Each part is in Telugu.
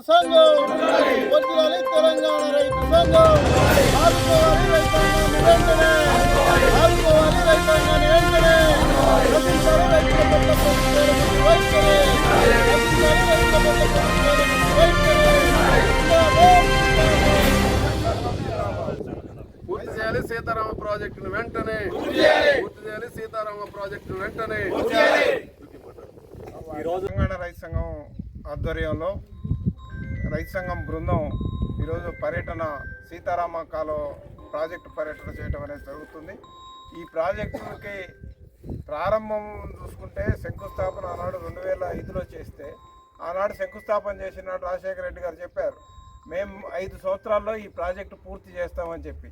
రైతు సంఘం వర్ధిల్లాలి తెలంగాణ రైతు సంఘం ఆదుకోవాలి రైతాంగాన్ని వెంటనే ఆదుకోవాలి రైతాంగాన్ని వెంటనే రచించాలి రైతుల పట్ల ప్రభుత్వాల వైఖరి రచించాలి రైతుల పట్ల ప్రభుత్వాల వైఖరి పూర్తి చేయాలి సీతారామ ప్రాజెక్టును వెంటనే. పూర్తి చేయాలి. సీతారామ ప్రాజెక్టును వెంటనే ఈరోజు తెలంగాణ రైతు సంఘం ఆధ్వర్యంలో రైతు సంఘం బృందం ఈరోజు పర్యటన సీతారామ కాలువ ప్రాజెక్టు పర్యటన చేయడం అనేది జరుగుతుంది. ఈ ప్రాజెక్టుకి ప్రారంభం చూసుకుంటే శంకుస్థాపన ఆనాడు రెండు వేల ఐదులో చేస్తే ఆనాడు శంకుస్థాపన చేసినట్టు రాజశేఖర రెడ్డి గారు చెప్పారు మేము ఐదు సంవత్సరాల్లో ఈ ప్రాజెక్టు పూర్తి చేస్తామని చెప్పి.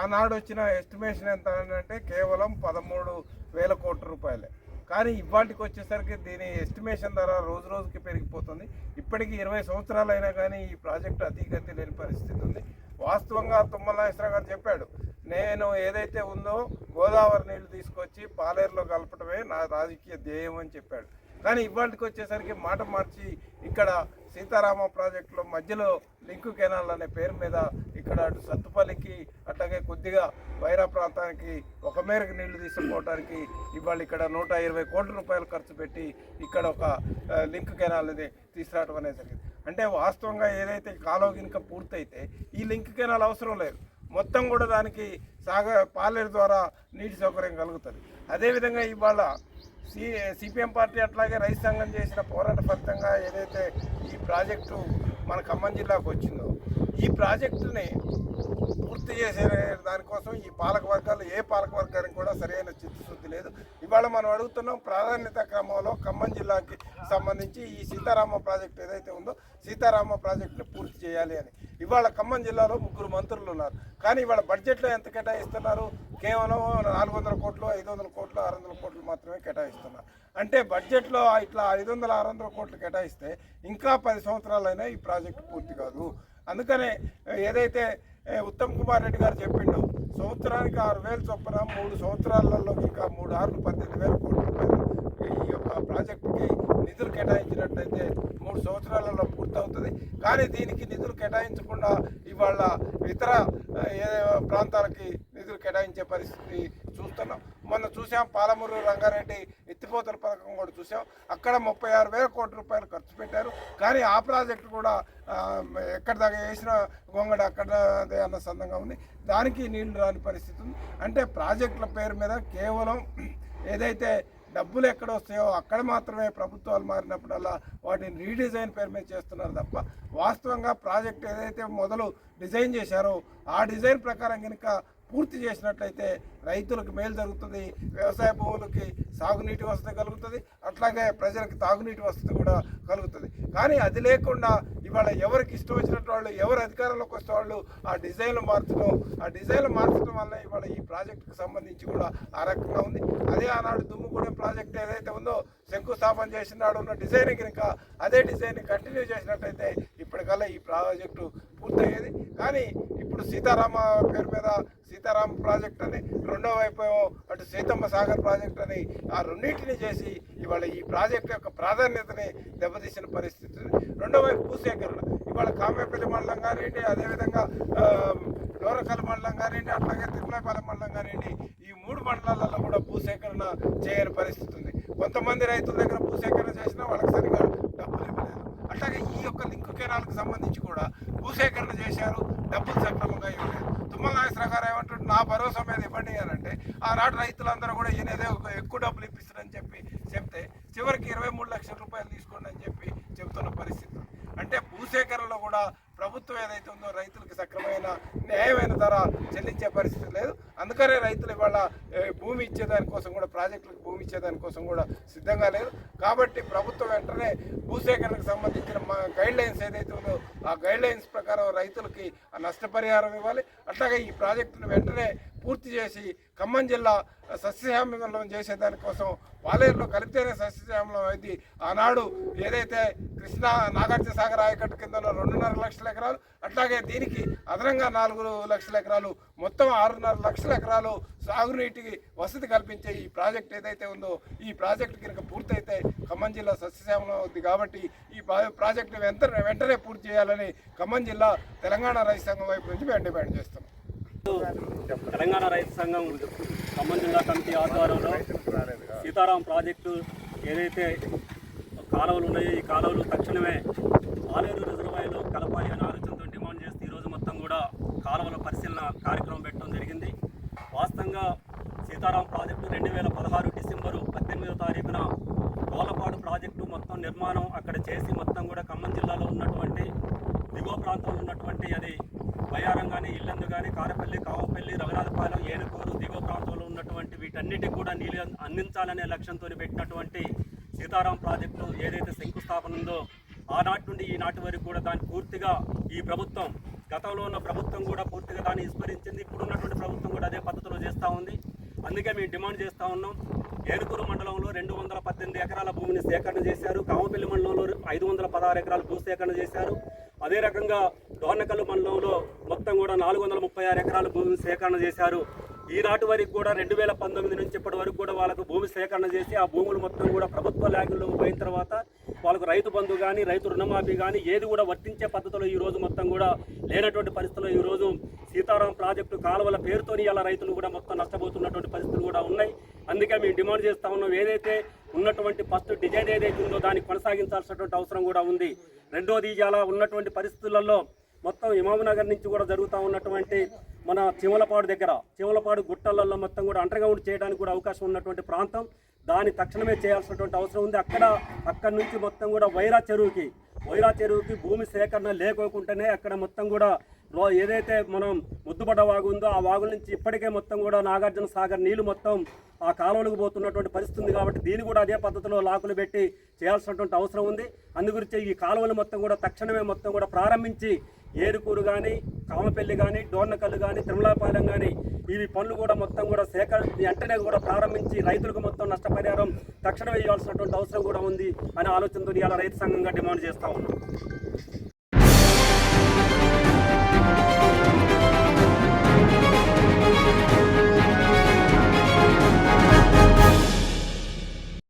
ఆనాడు వచ్చిన ఎస్టిమేషన్ ఎంత అంటే కేవలం పదమూడు వేల కోట్ల రూపాయలే. కానీ ఇవాటికి వచ్చేసరికి దీని ఎస్టిమేషన్ ధర రోజు రోజుకి పెరిగిపోతుంది. ఇప్పటికీ ఇరవై సంవత్సరాలు అయినా కానీ ఈ ప్రాజెక్ట్ అతిగతి లేని పరిస్థితి ఉంది. వాస్తవంగా తుమ్మల నాగేశ్వర గారు చెప్పాడు నేను ఏదైతే ఉందో గోదావరి నీళ్ళు తీసుకొచ్చి పాలేరులో కలపటమే నా రాజకీయ ధ్యేయం అని చెప్పాడు. కానీ ఇవాళకి వచ్చేసరికి మాట మార్చి ఇక్కడ సీతారామ ప్రాజెక్టులో మధ్యలో లింకు కెనాల్ అనే పేరు మీద ఇక్కడ అటు సత్తుపల్లికి అట్లాగే కొద్దిగా వైరా ప్రాంతానికి ఒక మేరకు నీళ్ళు తీసుకుపోవడానికి ఇవాళ ఇక్కడ నూట ఇరవై కోట్ల రూపాయలు ఖర్చు పెట్టి ఇక్కడ ఒక లింక్ కెనాల్ అనేది తీసుకురావడం అనేది జరిగింది. అంటే వాస్తవంగా ఏదైతే కాలువ గినుక పూర్తయితే ఈ లింక్ కెనాల్ అవసరం లేదు. మొత్తం కూడా దానికి సాగ పాలేరు ద్వారా నీటి సౌకర్యం కలుగుతుంది. అదేవిధంగా ఇవాళ సి సిపిఎం పార్టీ అట్లాగే రైతు సంఘం చేసిన పోరాట ఫలితంగా ఏదైతే ఈ ప్రాజెక్టు మన ఖమ్మం జిల్లాకు వచ్చిందో ఈ ప్రాజెక్టుని పూర్తి చేసే దానికోసం ఈ పాలక వర్గాలు ఏ పాలక వర్గానికి కూడా సరైన చిత్తశుద్ధి లేదు. ఇవాళ మనం అడుగుతున్నాం ప్రాధాన్యత క్రమంలో ఖమ్మం జిల్లాకి సంబంధించి ఈ సీతారామ ప్రాజెక్ట్ ఏదైతే ఉందో సీతారామ ప్రాజెక్టుని పూర్తి చేయాలి అని. ఇవాళ ఖమ్మం జిల్లాలో ముగ్గురు మంత్రులు ఉన్నారు. కానీ ఇవాళ బడ్జెట్లో ఎంత కేటాయిస్తున్నారు? కేవలం నాలుగు వందల కోట్లు ఐదు వందల కోట్లు ఆరు వందల కోట్లు మాత్రమే కేటాయిస్తున్నారు అంటే బడ్జెట్లో ఇట్లా ఐదు వందల ఆరు వందల కోట్లు కేటాయిస్తే ఇంకా పది సంవత్సరాలైనా ఈ ప్రాజెక్టు పూర్తి కాదు. అందుకనే ఏదైతే ఉత్తమ్ కుమార్ రెడ్డి గారు చెప్పిండో సంవత్సరానికి ఆరు వేలు చొప్పున మూడు సంవత్సరాలలో ఇంకా మూడు ఆరు పద్దెనిమిది వేల కోట్ల రూపాయలు ఈ యొక్క ప్రాజెక్టుకి నిధులు కేటాయించినట్లయితే మూడు సంవత్సరాలలో పూర్తవుతుంది. కానీ దీనికి నిధులు కేటాయించకుండా ఇవాళ ఇతర ఏ ప్రాంతాలకి నిధులు కేటాయించే పరిస్థితి చూస్తున్నాం. మొన్న చూసాం పాలమూరు రంగారెడ్డి ఎత్తిపోతల పథకం కూడా చూసాం. అక్కడ ముప్పై ఆరు వేల కోట్ల రూపాయలు ఖర్చు పెట్టారు. కానీ ఆ ప్రాజెక్టు కూడా ఎక్కడ దాకా వేసిన గొంగడ అక్కడ అన్న సందంగా ఉంది. దానికి నీళ్ళు రాని పరిస్థితి ఉంది. అంటే ప్రాజెక్టుల పేరు మీద కేవలం ఏదైతే డబ్బులు ఎక్కడ వస్తాయో అక్కడ మాత్రమే ప్రభుత్వాలు మారినప్పుడల్లా వాటిని రీడిజైన్ పేరు మీద చేస్తున్నారు తప్ప వాస్తవంగా ప్రాజెక్ట్ ఏదైతే మొదలు డిజైన్ చేశారో ఆ డిజైన్ ప్రకారం కనుక పూర్తి చేసినట్లయితే రైతులకు మేలు జరుగుతుంది వ్యవసాయ భూములకి సాగునీటి వసతి కలుగుతుంది అట్లాగే ప్రజలకు తాగునీటి వసతి కూడా కలుగుతుంది. కానీ అది లేకుండా ఇవాళ ఎవరికి ఇష్టం వచ్చినట్టు వాళ్ళు ఎవరు అధికారంలోకి వస్తే వాళ్ళు ఆ డిజైన్లు మార్చడం ఆ డిజైన్లు మార్చడం వల్ల ఇవాళ ఈ ప్రాజెక్టుకు సంబంధించి కూడా ఆ రకంగా ఉంది. అదే ఆనాడు దుమ్ముగూడెం ప్రాజెక్ట్ ఏదైతే ఉందో శంకుస్థాపన చేసిన నాడు ఉన్న డిజైన్ కనుక అదే డిజైన్ కంటిన్యూ చేసినట్టయితే ఇప్పటికల్లా ఈ ప్రాజెక్టు పూర్తయ్యేది. కానీ ఇప్పుడు సీతారామ పేరు మీద సీతారామ ప్రాజెక్ట్ అని రెండో వైపు అటు సీతమ్మ సాగర్ ప్రాజెక్ట్ అని ఆ రెండింటిని చేసి ఇవాళ ఈ ప్రాజెక్ట్ యొక్క ప్రాధాన్యతని దెబ్బతీసిన పరిస్థితి రెండో వైపు భూసేకరణ ఇవాళ కామేపల్లి మండలం కానివ్వండి అదేవిధంగా డోరకల్ మండలం కానివ్వండి అట్లాగే తిరుమలపాలెం మండలం కానివ్వండి ఈ మూడు మండలాలలో కూడా భూసేకరణ చేయని పరిస్థితి ఉంది. కొంతమంది రైతుల దగ్గర భూసేకరణ చేసినా వాళ్ళకి సరిగా డబ్బులు ఇవ్వలేదు. అట్లాగే ఈ యొక్క లింక్ కెనాల్కి సంబంధించి కూడా భూసేకరణ చేశారు. డబ్బులు సక్రమంగా ఇవ్వలేదు. తుమ్మల నాగేశ్వర గారు నా భరోసా మీద ఇవ్వండి అని అంటే ఆనాడు రైతులందరూ కూడా ఈయనదే ఒక ఎక్కువ డబ్బులు ఇప్పిస్తారని చెప్పి చెప్తే చివరికి ఇరవై మూడు లక్షల రూపాయలు తీసుకోండి అని చెప్పి చెప్తున్న పరిస్థితి. అంటే భూసేకరణలో కూడా ప్రభుత్వం ఏదైతే ఉందో రైతులకు సక్రమైన న్యాయమైన ధర చెల్లించే పరిస్థితి లేదు. అందుకనే రైతులు ఇవాళ భూమి ఇచ్చేదానికోసం కూడా ప్రాజెక్టులకు భూమి ఇచ్చేదానికోసం కూడా సిద్ధంగా లేదు కాబట్టి ప్రభుత్వం వెంటనే భూసేకరణకు సంబంధించిన గైడ్ లైన్స్ ఏదైతే ఉందో ఆ గైడ్ లైన్స్ ప్రకారం రైతులకి ఆ నష్టపరిహారం ఇవ్వాలి. అట్లాగే ఈ ప్రాజెక్టును వెంటనే పూర్తి చేసి ఖమ్మం జిల్లా సస్యశ్యామలం చేసేదానికోసం పాలేరులో కలిపితేనే సస్యశ్యామలం అయింది. ఆనాడు ఏదైతే కృష్ణా నాగార్జున సాగర్ ఆయకట్టు కింద రెండున్నర లక్షల ఎకరాలు అట్లాగే దీనికి అదనంగా నాలుగు లక్షల ఎకరాలు మొత్తం ఆరున్నర లక్షల ఎకరాలు సాగునీటికి వసతి కల్పించే ఈ ప్రాజెక్ట్ ఏదైతే ఉందో ఈ ప్రాజెక్ట్ కనుక పూర్తయితే ఖమ్మం జిల్లా సస్యశ్యామలం అవుద్ది. కాబట్టి ఈ ప్రాజెక్టు వెంటనే వెంటనే పూర్తి చేయాలని ఖమ్మం జిల్లా తెలంగాణ రైతు సంఘం వైపు నుంచి మేము డిమాండ్ చేస్తున్నాం. తెలంగాణ రైతు సంఘం ఖమ్మం జిల్లా కమిటీ ఆధ్వర్యంలో సీతారాం ప్రాజెక్టు ఏదైతే కాలువలు ఉన్నాయో ఈ కాలువలు తక్షణమే ఆలేరు రిజర్వాయర్లో కలపాలి అని ఆలోచనతో డిమాండ్ చేస్తే ఈరోజు మొత్తం కూడా కాలువల పరిశీలన కార్యక్రమం పెట్టడం జరిగింది. వాస్తవంగా సీతారాం ప్రాజెక్టు రెండు వేల పదహారు డిసెంబరు పద్దెనిమిదో తారీఖున రోలపాడు ప్రాజెక్టు మొత్తం నిర్మాణం అక్కడ చేసి మొత్తం కూడా ఖమ్మం జిల్లాలో ఉన్నటువంటి దిగువ ప్రాంతంలో ఉన్నటువంటి అది బయ్యారం కానీ ఇల్లందు కానీ కారపల్లి కావపల్లి రఘునాథపాలెం ఏనుకూరు దిగువ ప్రాంతంలో ఉన్నటువంటి వీటన్నిటికి కూడా నీళ్ళు అందించాలనే లక్ష్యంతో పెట్టినటువంటి సీతారాం ప్రాజెక్టు ఏదైతే శంకుస్థాపన ఉందో ఆనాటి నుండి ఈనాటి వరకు కూడా దాన్ని పూర్తిగా ఈ ప్రభుత్వం గతంలో ఉన్న ప్రభుత్వం కూడా పూర్తిగా దాన్ని విస్మరించింది. ఇప్పుడు ఉన్నటువంటి ప్రభుత్వం కూడా అదే పద్ధతిలో చేస్తూ ఉంది. అందుకే మేము డిమాండ్ చేస్తూ ఉన్నాం. ఏనుకూరు మండలంలో రెండు వందల పద్దెనిమిది ఎకరాల భూమిని సేకరణ చేశారు. కామపల్లి మండలంలో ఐదు వందల పదహారు ఎకరాల భూ సేకరణ చేశారు. అదే రకంగా డోర్నకల్లు మండలంలో మొత్తం కూడా నాలుగు వందల ముప్పై ఆరు ఎకరాల భూమిని సేకరణ చేశారు. ఈనాటి వరకు కూడా రెండు వేల పంతొమ్మిది నుంచి ఇప్పటి వరకు కూడా వాళ్ళకు భూమి సేకరణ చేసి ఆ భూములు మొత్తం కూడా ప్రభుత్వ ల్యాగుల్లో పోయిన తర్వాత వాళ్ళకు రైతు బంధు కానీ రైతు రుణమాఫీ కానీ ఏది కూడా వర్తించే పద్ధతిలో ఈ రోజు మొత్తం కూడా లేనటువంటి పరిస్థితుల్లో ఈ రోజు సీతారాం ప్రాజెక్టు కాలువల పేరుతోని ఇలా రైతులు కూడా మొత్తం నష్టపోతున్నటువంటి పరిస్థితులు కూడా ఉన్నాయి. అందుకే మేము డిమాండ్ చేస్తా ఉన్నాం ఏదైతే ఉన్నటువంటి ఫస్ట్ డిజైన్ ఏదైతే ఉందో దాన్ని కొనసాగించాల్సినటువంటి అవసరం కూడా ఉంది. రెండోది ఇలా ఉన్నటువంటి పరిస్థితులలో మొత్తం ఇమామ్నగర్ నుంచి కూడా జరుగుతూ ఉన్నటువంటి మన చిమలపాడు దగ్గర చిమలపాడు గుట్టలలో మొత్తం కూడా అండర్గ్రౌండ్ చేయడానికి కూడా అవకాశం ఉన్నటువంటి ప్రాంతం. దాన్ని తక్షణమే చేయాల్సినటువంటి అవసరం ఉంది. అక్కడ అక్కడ నుంచి మొత్తం కూడా వైరా చెరువుకి వైరా చెరువుకి భూమి సేకరణ లేకోకుండానే అక్కడ మొత్తం కూడా ఏదైతే మనం ముద్దుపడ్డ వాగు ఉందో ఆ వాగుల నుంచి ఇప్పటికే మొత్తం కూడా నాగార్జున సాగర్ నీళ్ళు మొత్తం ఆ కాలువలకు పోతున్నటువంటి పరిస్థితి ఉంది కాబట్టి దీన్ని కూడా అదే పద్ధతిలో లాకులు పెట్టి చేయాల్సినటువంటి అవసరం ఉంది. అందుగురించి ఈ కాలువలు మొత్తం కూడా తక్షణమే మొత్తం కూడా ప్రారంభించి ఏరుకూరు కానీ కామపల్లి కానీ డోర్నకల్లు కానీ తిరుమలాపాలెం కానీ ఇవి పనులు కూడా మొత్తం కూడా సేకర వెంటనే కూడా ప్రారంభించి రైతులకు మొత్తం నష్టపరిహారం తక్షణమే ఇవ్వాల్సినటువంటి అవసరం కూడా ఉంది అనే ఆలోచనతో ఇవాళ రైతు సంఘంగా డిమాండ్ చేస్తా ఉన్నాం.